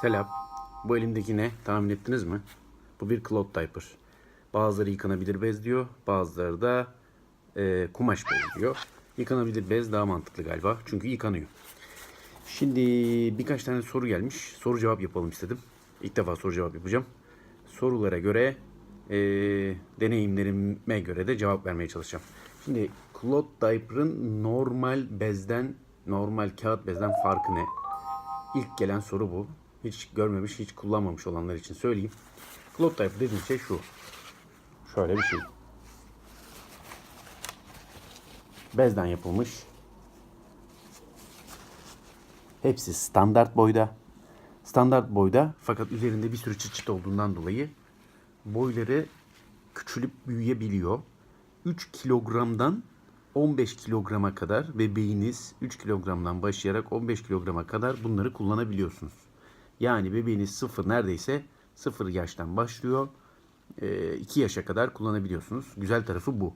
Selam. Bu elimdeki ne? Tahmin ettiniz mi? Bu bir cloth diaper. Bazıları yıkanabilir bez diyor. Bazıları da e, kumaş bez diyor. Yıkanabilir bez daha mantıklı galiba. Çünkü yıkanıyor. Şimdi birkaç tane soru gelmiş. Soru cevap yapalım istedim. İlk defa soru cevap yapacağım. Sorulara göre e, deneyimlerime göre de cevap vermeye çalışacağım. Şimdi cloth diaper'ın normal bezden, normal kağıt bezden farkı ne? İlk gelen soru bu. Hiç görmemiş, hiç kullanmamış olanlar için söyleyeyim. Cloth diaper dediğim şey şu. Şöyle bir şey. Bezden yapılmış. Hepsi standart boyda. Standart boyda fakat üzerinde bir sürü çıt çıt olduğundan dolayı boyları küçülüp büyüyebiliyor. 3 kilogramdan 15 kilograma kadar bebeğiniz 3 kilogramdan başlayarak 15 kilograma kadar bunları kullanabiliyorsunuz. Yani bebeğiniz sıfır neredeyse sıfır yaştan başlıyor. 2 yaşa kadar kullanabiliyorsunuz. Güzel tarafı bu.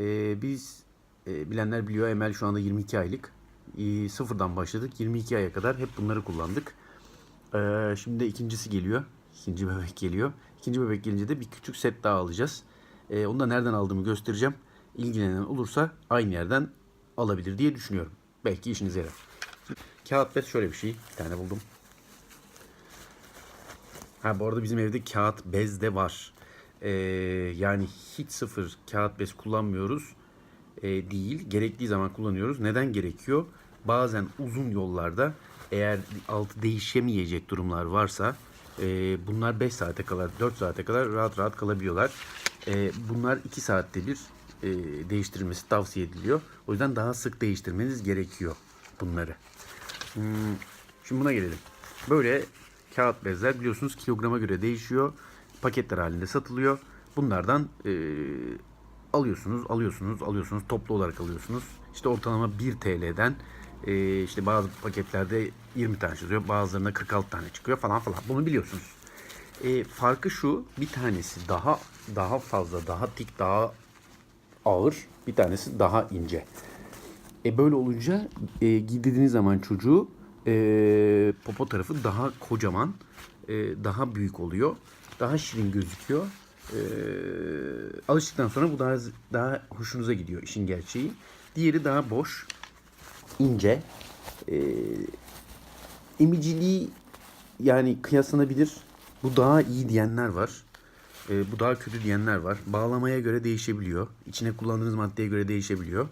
Ee, biz e, bilenler biliyor Emel şu anda 22 aylık. Ee, sıfırdan başladık. 22 aya kadar hep bunları kullandık. Ee, şimdi de ikincisi geliyor. İkinci bebek geliyor. İkinci bebek gelince de bir küçük set daha alacağız. Ee, onu da nereden aldığımı göstereceğim. İlgilenen olursa aynı yerden alabilir diye düşünüyorum. Belki işinize yarar. Kağıt bez şöyle bir şey. Bir tane buldum. Ha bu arada bizim evde kağıt bez de var. Ee, yani hiç sıfır kağıt bez kullanmıyoruz e, değil. Gerektiği zaman kullanıyoruz. Neden gerekiyor? Bazen uzun yollarda eğer altı değişemeyecek durumlar varsa e, bunlar 5 saate kadar 4 saate kadar rahat rahat kalabiliyorlar. E, bunlar 2 saatte bir e, değiştirilmesi tavsiye ediliyor. O yüzden daha sık değiştirmeniz gerekiyor bunları. Hmm, şimdi buna gelelim. Böyle kağıt bezler biliyorsunuz kilograma göre değişiyor. Paketler halinde satılıyor. Bunlardan e, alıyorsunuz, alıyorsunuz, alıyorsunuz. Toplu olarak alıyorsunuz. İşte ortalama 1 TL'den e, işte bazı paketlerde 20 tane çıkıyor. Bazılarında 46 tane çıkıyor falan falan. Bunu biliyorsunuz. E, farkı şu. Bir tanesi daha daha fazla, daha tik, daha ağır. Bir tanesi daha ince. E böyle olunca e, giydirdiğiniz zaman çocuğu e, popo tarafı daha kocaman, e, daha büyük oluyor. Daha şirin gözüküyor. E, alıştıktan sonra bu daha daha hoşunuza gidiyor işin gerçeği. Diğeri daha boş, ince. E, emiciliği yani kıyaslanabilir. Bu daha iyi diyenler var. E, bu daha kötü diyenler var. Bağlamaya göre değişebiliyor. İçine kullandığınız maddeye göre değişebiliyor.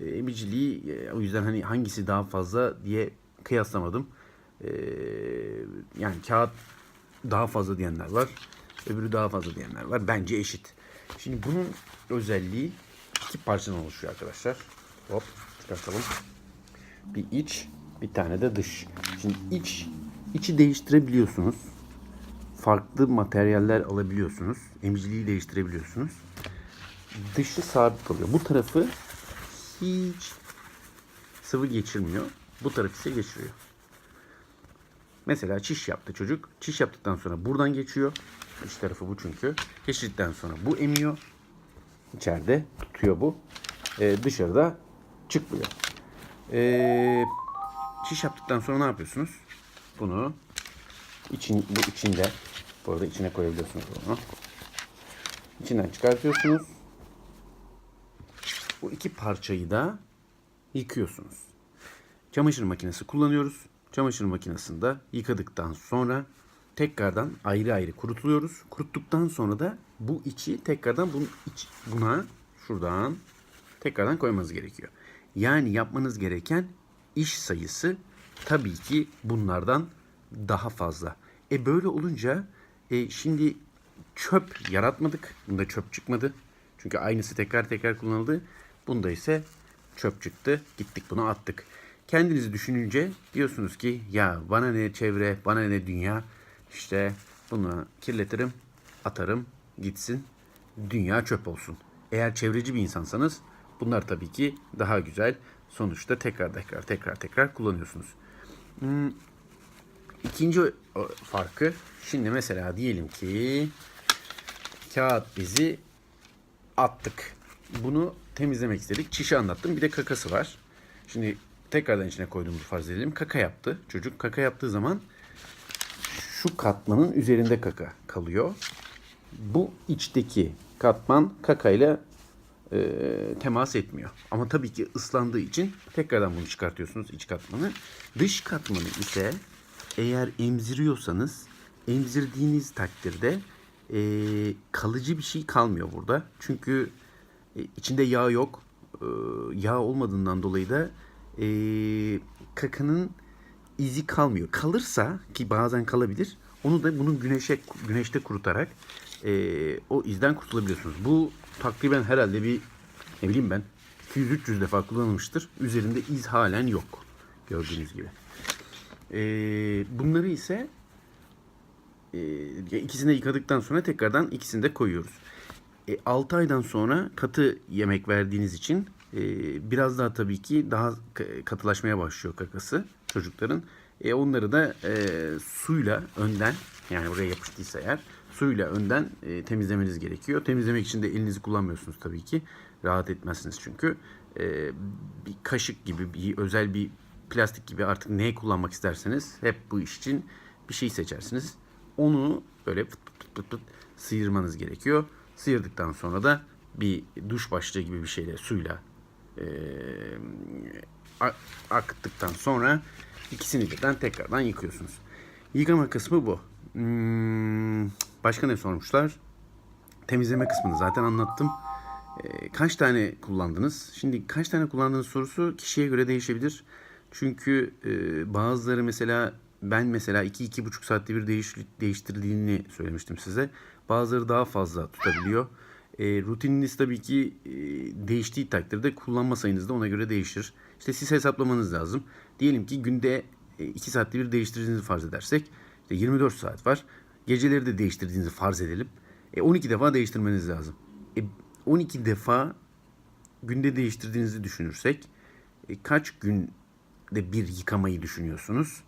E, emiciliği e, o yüzden hani hangisi daha fazla diye kıyaslamadım. E, yani kağıt daha fazla diyenler var. Öbürü daha fazla diyenler var. Bence eşit. Şimdi bunun özelliği iki parçadan oluşuyor arkadaşlar. Hop çıkartalım. Bir iç, bir tane de dış. Şimdi iç, içi değiştirebiliyorsunuz. Farklı materyaller alabiliyorsunuz. Emiciliği değiştirebiliyorsunuz. Dışı sabit kalıyor. Bu tarafı hiç sıvı geçirmiyor. Bu taraf ise geçiriyor. Mesela çiş yaptı çocuk. Çiş yaptıktan sonra buradan geçiyor. İç tarafı bu çünkü. Geçirdikten sonra bu emiyor. İçeride tutuyor bu. Ee, dışarıda çıkmıyor. Ee, çiş yaptıktan sonra ne yapıyorsunuz? Bunu için, bu içinde bu arada içine koyabiliyorsunuz bunu. İçinden çıkartıyorsunuz. Bu iki parçayı da yıkıyorsunuz. Çamaşır makinesi kullanıyoruz. Çamaşır makinesinde yıkadıktan sonra tekrardan ayrı ayrı kurutuluyoruz. Kuruttuktan sonra da bu içi tekrardan bunun iç, buna şuradan tekrardan koymanız gerekiyor. Yani yapmanız gereken iş sayısı tabii ki bunlardan daha fazla. E böyle olunca e, şimdi çöp yaratmadık. Bunda çöp çıkmadı. Çünkü aynısı tekrar tekrar kullanıldı. Bunda ise çöp çıktı. Gittik bunu attık. Kendinizi düşününce diyorsunuz ki ya bana ne çevre, bana ne dünya. İşte bunu kirletirim, atarım, gitsin. Dünya çöp olsun. Eğer çevreci bir insansanız bunlar tabii ki daha güzel. Sonuçta tekrar tekrar tekrar tekrar kullanıyorsunuz. Hmm, İkinci farkı şimdi mesela diyelim ki kağıt bizi attık. Bunu temizlemek istedik. Çişi anlattım. Bir de kakası var. Şimdi tekrardan içine koyduğumuzu farz edelim. Kaka yaptı. Çocuk kaka yaptığı zaman şu katmanın üzerinde kaka kalıyor. Bu içteki katman kakayla e, temas etmiyor. Ama tabii ki ıslandığı için tekrardan bunu çıkartıyorsunuz iç katmanı. Dış katmanı ise eğer emziriyorsanız emzirdiğiniz takdirde e, kalıcı bir şey kalmıyor burada. Çünkü e, içinde yağ yok. E, yağ olmadığından dolayı da e, kakanın izi kalmıyor. Kalırsa ki bazen kalabilir. Onu da bunun güneşe güneşte kurutarak e, o izden kurtulabiliyorsunuz. Bu takriben herhalde bir ne bileyim ben 200-300 defa kullanılmıştır. Üzerinde iz halen yok. Gördüğünüz gibi. E, bunları ise e, ikisini de yıkadıktan sonra tekrardan ikisini de koyuyoruz. E, 6 aydan sonra katı yemek verdiğiniz için e, biraz daha tabii ki daha katılaşmaya başlıyor kakası çocukların. E, onları da e, suyla önden yani oraya yapıştıysa eğer suyla önden e, temizlemeniz gerekiyor. Temizlemek için de elinizi kullanmıyorsunuz tabii ki. Rahat etmezsiniz çünkü. E, bir kaşık gibi bir özel bir plastik gibi artık neyi kullanmak isterseniz hep bu iş için bir şey seçersiniz. Onu böyle fıt fıt fıt fıt fıt sıyırmanız gerekiyor. Sıyırdıktan sonra da bir duş başlığı gibi bir şeyle suyla e, sonra ikisini birden tekrardan yıkıyorsunuz. Yıkama kısmı bu. Hmm, başka ne sormuşlar? Temizleme kısmını zaten anlattım. Kaç tane kullandınız? Şimdi kaç tane kullandığınız sorusu kişiye göre değişebilir. Çünkü bazıları mesela ben mesela 2-2,5 saatte bir değiş, değiştirdiğini söylemiştim size. Bazıları daha fazla tutabiliyor. E, rutininiz tabii ki e, değiştiği takdirde kullanma sayınız da ona göre değişir. İşte siz hesaplamanız lazım. Diyelim ki günde 2 saatte bir değiştirdiğinizi farz edersek işte 24 saat var. Geceleri de değiştirdiğinizi farz edelim. E, 12 defa değiştirmeniz lazım. E, 12 defa günde değiştirdiğinizi düşünürsek e, kaç günde bir yıkamayı düşünüyorsunuz?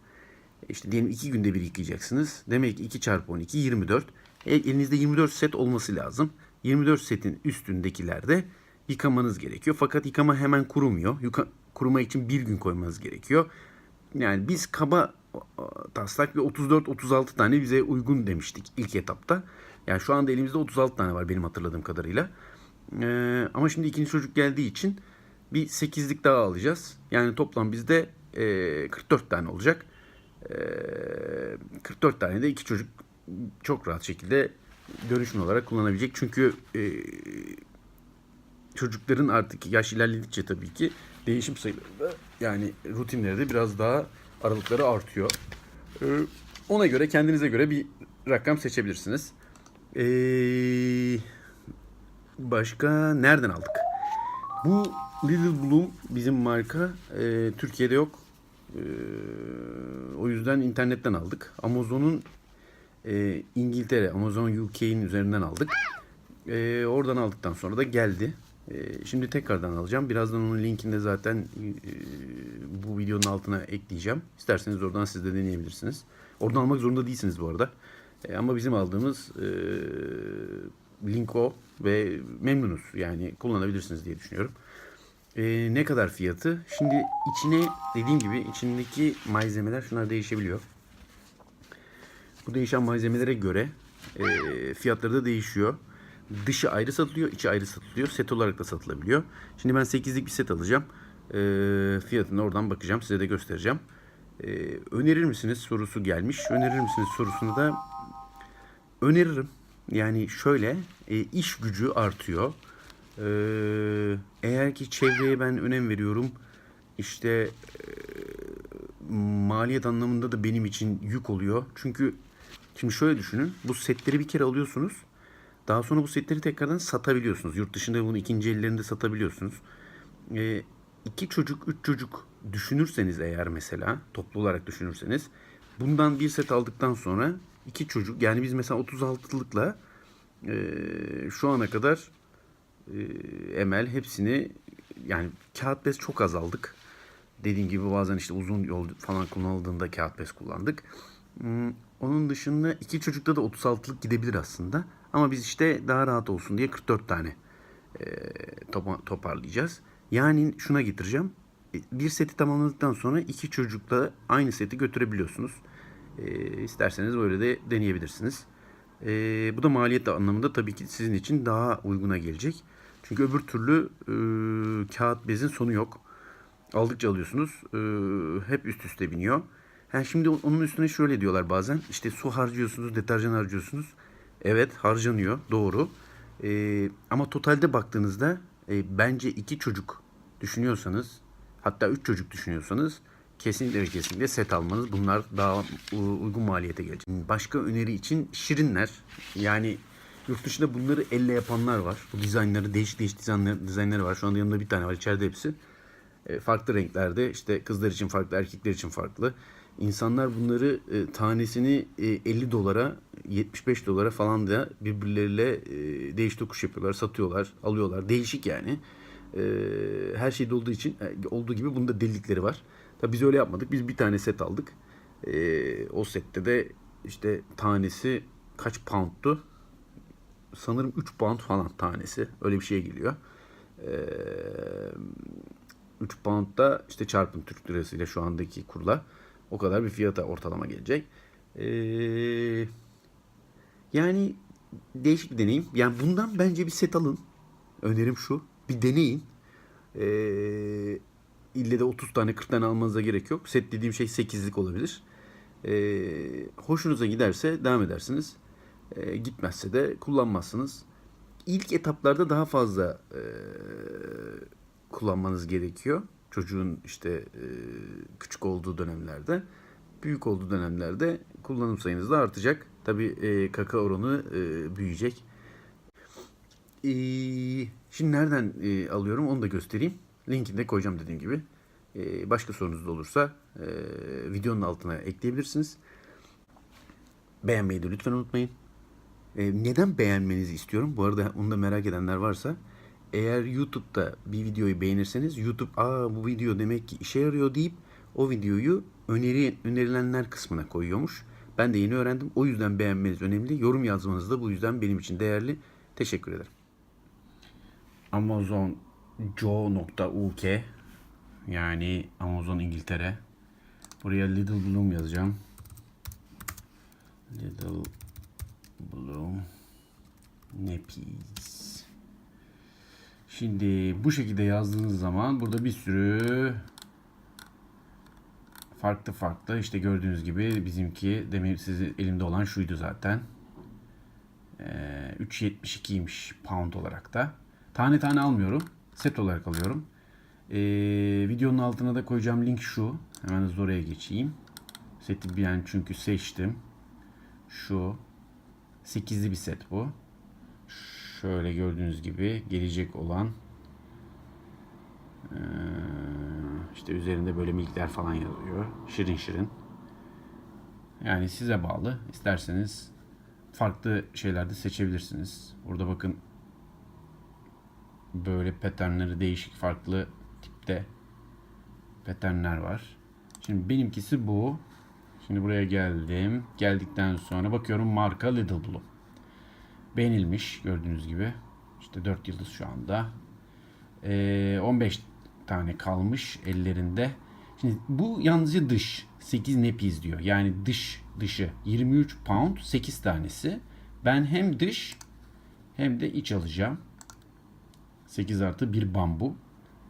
E, İşte diyelim 2 günde bir yıkayacaksınız. Demek ki 2 çarpı 12 24. E, elinizde 24 set olması lazım. 24 setin üstündekilerde yıkamanız gerekiyor. Fakat yıkama hemen kurumuyor. Yuka, kuruma için bir gün koymanız gerekiyor. Yani biz kaba taslak bir 34-36 tane bize uygun demiştik ilk etapta. Yani şu anda elimizde 36 tane var benim hatırladığım kadarıyla. Ee, ama şimdi ikinci çocuk geldiği için bir 8'lik daha alacağız. Yani toplam bizde e, 44 tane olacak. E, 44 tane de iki çocuk çok rahat şekilde dönüşüm olarak kullanabilecek. Çünkü e, çocukların artık yaş ilerledikçe tabii ki değişim sayıları da yani rutinleri de biraz daha aralıkları artıyor. Ee, ona göre kendinize göre bir rakam seçebilirsiniz. Ee, başka nereden aldık? Bu Little Bloom bizim marka. Ee, Türkiye'de yok. Ee, o yüzden internetten aldık. Amazon'un e, İngiltere, Amazon UK'nin üzerinden aldık. Ee, oradan aldıktan sonra da geldi. Ee, şimdi tekrardan alacağım. Birazdan onun linkini de zaten e, bu videonun altına ekleyeceğim. İsterseniz oradan siz de deneyebilirsiniz. Oradan almak zorunda değilsiniz bu arada. E, ama bizim aldığımız e, link o ve memnunuz. Yani kullanabilirsiniz diye düşünüyorum. E, ne kadar fiyatı? Şimdi içine dediğim gibi içindeki malzemeler şunlar değişebiliyor. Bu değişen malzemelere göre e, fiyatları da değişiyor. Dışı ayrı satılıyor, içi ayrı satılıyor. Set olarak da satılabiliyor. Şimdi ben 8'lik bir set alacağım. E, fiyatına oradan bakacağım. Size de göstereceğim. E, önerir misiniz sorusu gelmiş. Önerir misiniz sorusunu da öneririm. Yani şöyle e, iş gücü artıyor. E, eğer ki çevreye ben önem veriyorum. İşte e, maliyet anlamında da benim için yük oluyor. Çünkü şimdi şöyle düşünün. Bu setleri bir kere alıyorsunuz. Daha sonra bu setleri tekrardan satabiliyorsunuz. Yurt dışında bunu ikinci ellerinde satabiliyorsunuz. E, iki çocuk, üç çocuk düşünürseniz eğer mesela toplu olarak düşünürseniz bundan bir set aldıktan sonra iki çocuk yani biz mesela 36'lıkla e, şu ana kadar e, Emel hepsini yani kağıt bez çok azaldık. Dediğim gibi bazen işte uzun yol falan kullanıldığında kağıt bez kullandık. Onun dışında iki çocukta da 36'lık gidebilir aslında. Ama biz işte daha rahat olsun diye 44 tane e, topa- toparlayacağız. Yani şuna getireceğim. E, Bir seti tamamladıktan sonra iki çocukla aynı seti götürebiliyorsunuz. E, isterseniz böyle de deneyebilirsiniz. E, bu da maliyet anlamında tabii ki sizin için daha uyguna gelecek. Çünkü öbür türlü e, kağıt bezin sonu yok. Aldıkça alıyorsunuz. e, hep üst üste biniyor. Ha, şimdi onun üstüne şöyle diyorlar bazen. İşte su harcıyorsunuz, deterjan harcıyorsunuz. Evet harcanıyor doğru. E, ama totalde baktığınızda e, bence iki çocuk düşünüyorsanız hatta üç çocuk düşünüyorsanız kesinlikle ve kesinlikle set almanız. Bunlar daha uygun maliyete gelecek. Başka öneri için şirinler. Yani yurt dışında bunları elle yapanlar var. Bu dizaynları değişik değişik dizaynlar, dizaynları var. Şu anda yanımda bir tane var. içeride hepsi. E, farklı renklerde işte kızlar için farklı, erkekler için farklı. İnsanlar bunları e, tanesini e, 50 dolara, 75 dolara falan da birbirleriyle e, değiş tokuş yapıyorlar, satıyorlar, alıyorlar. Değişik yani. E, her şeyde olduğu için e, olduğu gibi bunda delilikleri var. Tabii biz öyle yapmadık. Biz bir tane set aldık. E, o sette de işte tanesi kaç pound'tu? Sanırım 3 pound falan tanesi. Öyle bir şeye geliyor. Eee 3 pound da işte çarpın Türk lirasıyla şu andaki kurla o kadar bir fiyata ortalama gelecek. Ee, yani değişik bir deneyim. Yani bundan bence bir set alın. Önerim şu. Bir deneyin. Ee, ille de 30 tane 40 tane almanıza gerek yok. Set dediğim şey 8'lik olabilir. Ee, hoşunuza giderse devam edersiniz. Ee, gitmezse de kullanmazsınız. İlk etaplarda daha fazla e, kullanmanız gerekiyor. Çocuğun işte e, küçük olduğu dönemlerde. Büyük olduğu dönemlerde kullanım sayınız da artacak. Tabii e, kaka oranı e, büyüyecek. E, şimdi nereden e, alıyorum onu da göstereyim. Linkini de koyacağım dediğim gibi. E, başka sorunuz da olursa e, videonun altına ekleyebilirsiniz. Beğenmeyi de lütfen unutmayın. E, neden beğenmenizi istiyorum? Bu arada onu da merak edenler varsa eğer YouTube'da bir videoyu beğenirseniz YouTube aa bu video demek ki işe yarıyor deyip o videoyu öneri önerilenler kısmına koyuyormuş. Ben de yeni öğrendim. O yüzden beğenmeniz önemli. Yorum yazmanız da bu yüzden benim için değerli. Teşekkür ederim. Amazon Joe.uk yani Amazon İngiltere. Buraya Little Bloom yazacağım. Little Bloom Nappies. Şimdi bu şekilde yazdığınız zaman burada bir sürü farklı farklı işte gördüğünüz gibi bizimki demin sizin elimde olan şuydu zaten. Ee, 3.72'ymiş pound olarak da. Tane tane almıyorum. Set olarak alıyorum. Ee, videonun altına da koyacağım link şu. Hemen hızlı oraya geçeyim. Seti ben çünkü seçtim. Şu. 8'li bir set bu. Şöyle gördüğünüz gibi gelecek olan işte üzerinde böyle milkler falan yazıyor. Şirin şirin. Yani size bağlı. İsterseniz farklı şeyler de seçebilirsiniz. Burada bakın böyle patternleri değişik farklı tipte patternler var. Şimdi benimkisi bu. Şimdi buraya geldim. Geldikten sonra bakıyorum marka Little Blue. Beğenilmiş gördüğünüz gibi. İşte 4 yıldız şu anda. Ee, 15 tane kalmış ellerinde. Şimdi bu yalnızca dış. 8 nepiz diyor. Yani dış dışı 23 pound 8 tanesi. Ben hem dış hem de iç alacağım. 8 artı bir bambu.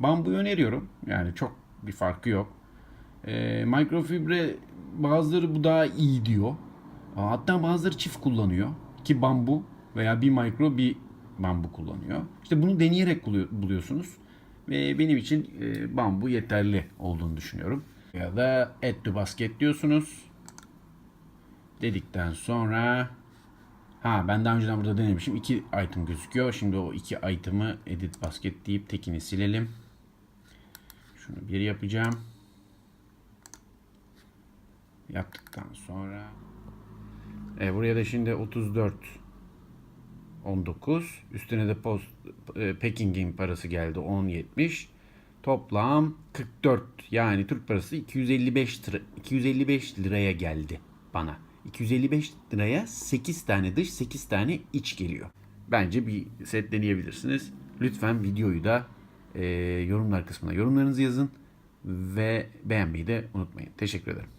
Bambuyu öneriyorum. Yani çok bir farkı yok. Ee, mikrofibre bazıları bu daha iyi diyor. Hatta bazıları çift kullanıyor. Ki bambu veya bir mikro bir bambu kullanıyor. İşte bunu deneyerek buluyorsunuz. Ve benim için e, bambu yeterli olduğunu düşünüyorum. Ya da add to basket diyorsunuz. Dedikten sonra ha ben daha önceden burada denemişim. iki item gözüküyor. Şimdi o iki item'ı edit basket deyip tekini silelim. Şunu bir yapacağım. Yaptıktan sonra e, buraya da şimdi 34 19 üstüne de post e, packing'in parası geldi 10.70 toplam 44 yani Türk parası 255 lira, 255 liraya geldi bana. 255 liraya 8 tane dış 8 tane iç geliyor. Bence bir set deneyebilirsiniz. Lütfen videoyu da e, yorumlar kısmına yorumlarınızı yazın ve beğenmeyi de unutmayın. Teşekkür ederim